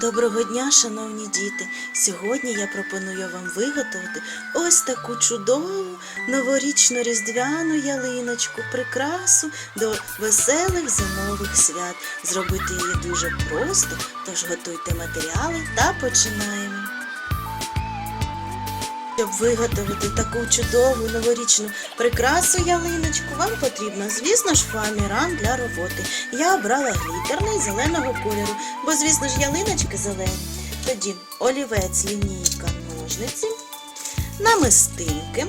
Доброго дня, шановні діти! Сьогодні я пропоную вам виготовити ось таку чудову новорічну різдвяну ялиночку, прикрасу до веселих зимових свят. Зробити її дуже просто, тож готуйте матеріали та починаємо. Щоб виготовити таку чудову новорічну прикрасу ялиночку, вам потрібно, звісно ж, фоаміран для роботи. Я обрала глітерний зеленого кольору, бо, звісно ж, ялиночки зелені. Тоді олівець, лінійка, ножниці, намистинки,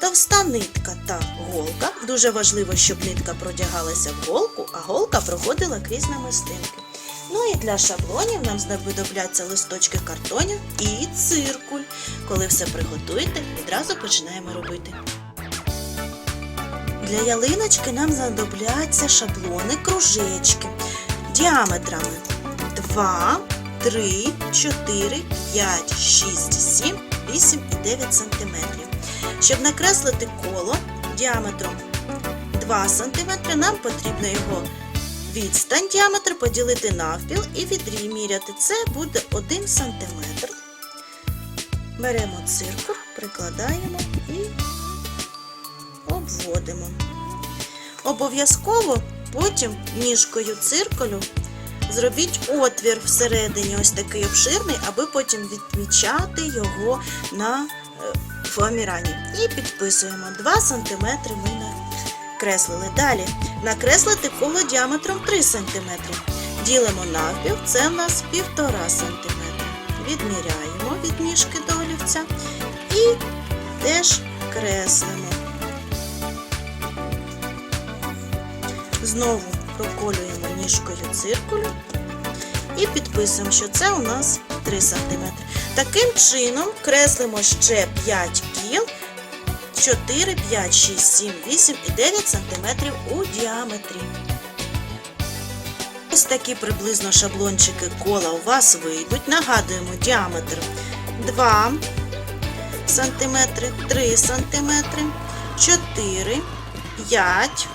товста нитка та голка. Дуже важливо, щоб нитка продягалася в голку, а голка проходила крізь намистинки. Ну і для шаблонів нам знадобляться листочки картонів і циркуль. Коли все приготуєте, відразу починаємо робити. Для ялиночки нам знадобляться шаблони, кружечки діаметрами 2, 3, 4, 5, 6, 7, 8 і 9 см. Щоб накреслити коло діаметром 2 см, нам потрібно його відстань діаметр поділити навпіл і відміряти. Це буде 1 см. Беремо циркуль, прикладаємо і обводимо. Обов'язково потім ніжкою циркулю зробіть отвір всередині, ось такий обширний, аби потім відмічати його на е, фоамірані. І підписуємо 2 см ми накреслили. Далі накреслити коло діаметром 3 см. Ділимо навпіл, це в нас 1,5 см. Відміряємо від ніжки до олівця і теж креслимо. Знову проколюємо ніжкою циркулю і підписуємо, що це у нас 3 см. Таким чином креслимо ще 5 кіл, 4, 5, 6, 7, 8 і 9 см у діаметрі. Ось такі приблизно шаблончики кола у вас вийдуть. Нагадуємо діаметр 2 см, 3 см, 4, 5,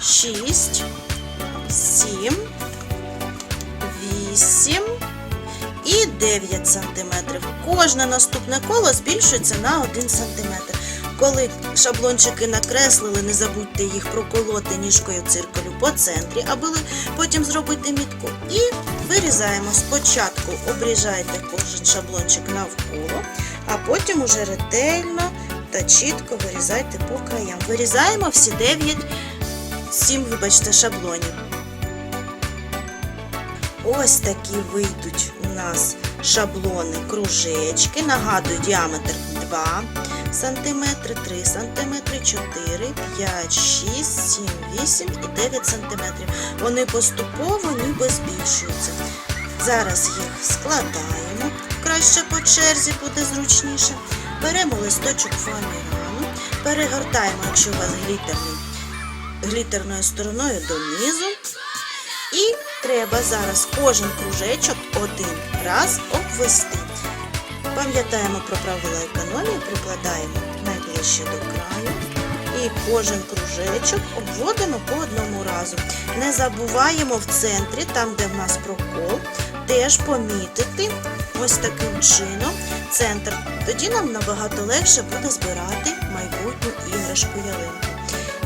6, 7, 8 і 9 см. Кожне наступне коло збільшується на 1 см. Коли шаблончики накреслили, не забудьте їх проколоти ніжкою циркулю по центрі, аби потім зробити мітку. І вирізаємо. Спочатку обріжайте кожен шаблончик навколо, а потім уже ретельно та чітко вирізайте по краям. Вирізаємо всі 9, 7, вибачте, шаблонів. Ось такі вийдуть у нас шаблони, кружечки. Нагадую, діаметр 2 см, 3 см, 4, 5, 6, 7, 8 і 9 см. Вони поступово ніби збільшуються. Зараз їх складаємо, краще по черзі буде зручніше. Беремо листочок фоамірану, перегортаємо, якщо у вас глітерний, глітерною стороною донизу. Треба зараз кожен кружечок один раз обвести. Пам'ятаємо про правила економії, прикладаємо найближче до краю. І кожен кружечок обводимо по одному разу. Не забуваємо в центрі, там де в нас прокол, теж помітити ось таким чином центр. Тоді нам набагато легше буде збирати майбутню іграшку ялинку.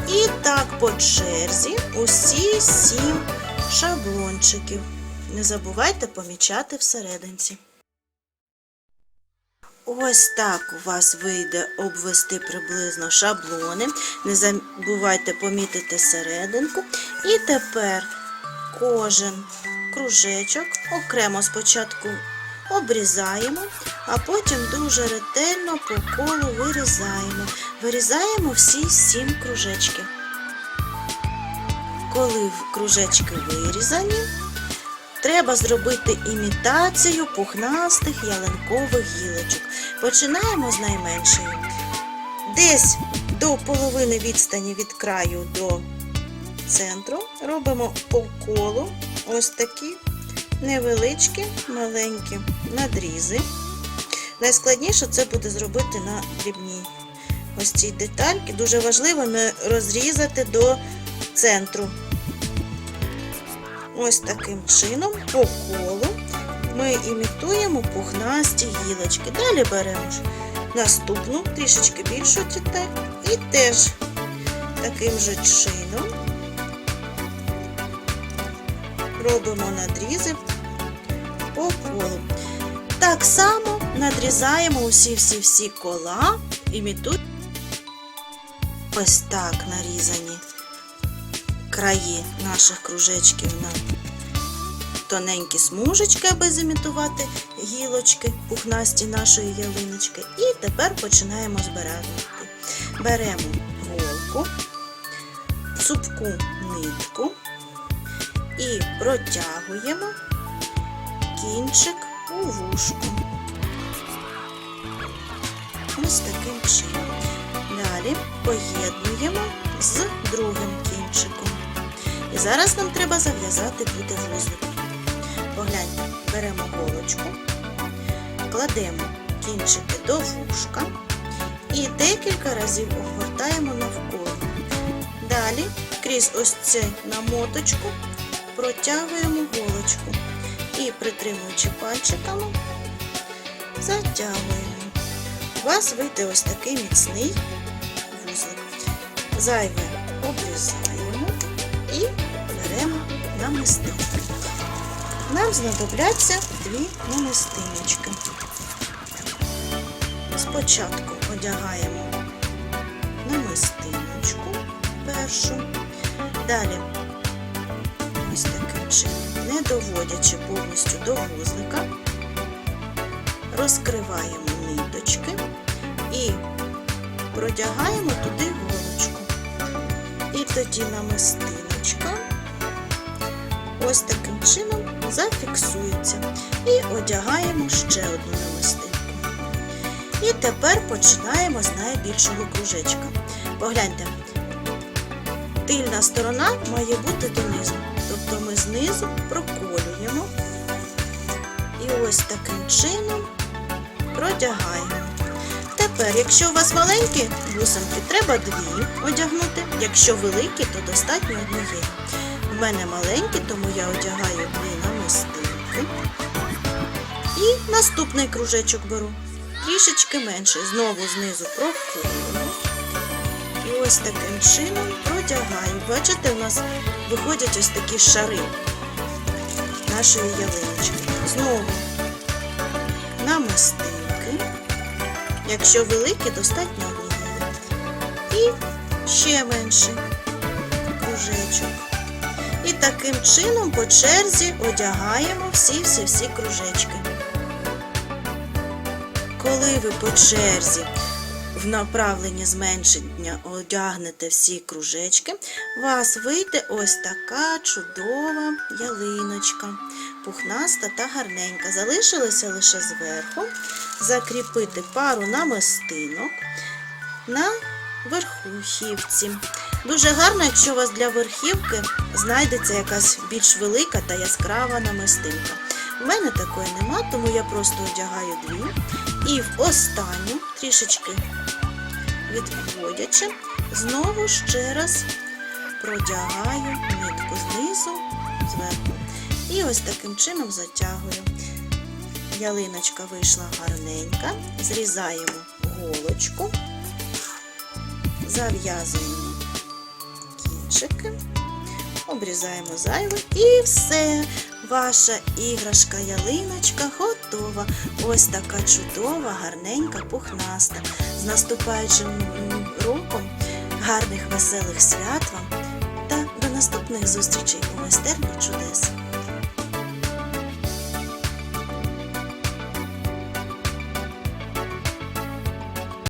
І так по черзі усі сім шаблончиків. Не забувайте помічати всерединці. Ось так у вас вийде обвести приблизно шаблони. Не забувайте помітити серединку. І тепер кожен кружечок окремо спочатку обрізаємо, а потім дуже ретельно по колу вирізаємо. Вирізаємо всі сім кружечків. Коли кружечки вирізані, треба зробити імітацію пухнастих ялинкових гілочок. Починаємо з найменшої. Десь до половини відстані від краю до центру робимо по колу ось такі невеличкі маленькі надрізи. Найскладніше це буде зробити на дрібній ось цій детальки. Дуже важливо не розрізати до центру. Ось таким чином по колу ми імітуємо пухнасті гілочки. Далі беремо наступну, трішечки більшу деталь, і теж таким же чином робимо надрізи по колу. Так само надрізаємо усі-всі-всі кола, імітуємо ось так нарізані краї наших кружечків на тоненькі смужечки, аби зімітувати гілочки, пухнасті нашої ялиночки. І тепер починаємо збирати. Беремо голку, цупку нитку і протягуємо кінчик у вушку. Ось таким чином. Далі поєднуємо з другим кінчиком. І зараз нам треба зав'язати буде вузлик. Погляньте, беремо голочку, кладемо кінчики до вушка і декілька разів обгортаємо навколо. Далі крізь ось цю намоточку протягуємо голочку і, притримуючи пальчиками, затягуємо. У вас вийде ось такий міцний вузлик. Зайве обрізаємо і беремо на намистинки. Нам знадобляться дві намистиночки. Спочатку одягаємо намистиночку першу, далі ось таким чином, не доводячи повністю до вузлика, розкриваємо ниточки і продягаємо туди голочку. І тоді намистиночка ось таким чином зафіксується. І одягаємо ще одну намистинку. І тепер починаємо з найбільшого кружечка. Погляньте, тильна сторона має бути донизу. Тобто ми знизу проколюємо. І ось таким чином продягаємо. Тепер, якщо у вас маленькі бусинки, треба дві одягнути. Якщо великі, то достатньо однієї. У мене маленькі, тому я одягаю дві намистинки. І наступний кружечок беру. Трішечки менший. Знову знизу проколюємо. І ось таким чином продягаю. Бачите, у нас виходять ось такі шари нашої ялиночки. Знову намистинки. Якщо великі, достатньо однієї. І ще менший кружечок. І таким чином по черзі одягаємо всі-всі-всі кружечки. Коли ви по черзі в направленні зменшення одягнете всі кружечки, у вас вийде ось така чудова ялиночка, пухнаста та гарненька. Залишилося лише зверху закріпити пару намистинок на верхівці. Дуже гарно, якщо у вас для верхівки знайдеться якась більш велика та яскрава намистинка. У мене такої нема, тому я просто одягаю дві. І в останню, трішечки відводячи, знову ще раз продягаю нитку знизу, зверху. І ось таким чином затягую. Ялиночка вийшла гарненька, зрізаємо голочку, зав'язуємо кінчики, обрізаємо зайве і все. Ваша іграшка ялиночка готова. Ось така чудова, гарненька, пухнаста. З наступаючим роком, гарних веселих свят вам та до наступних зустрічей у майстерні чудес.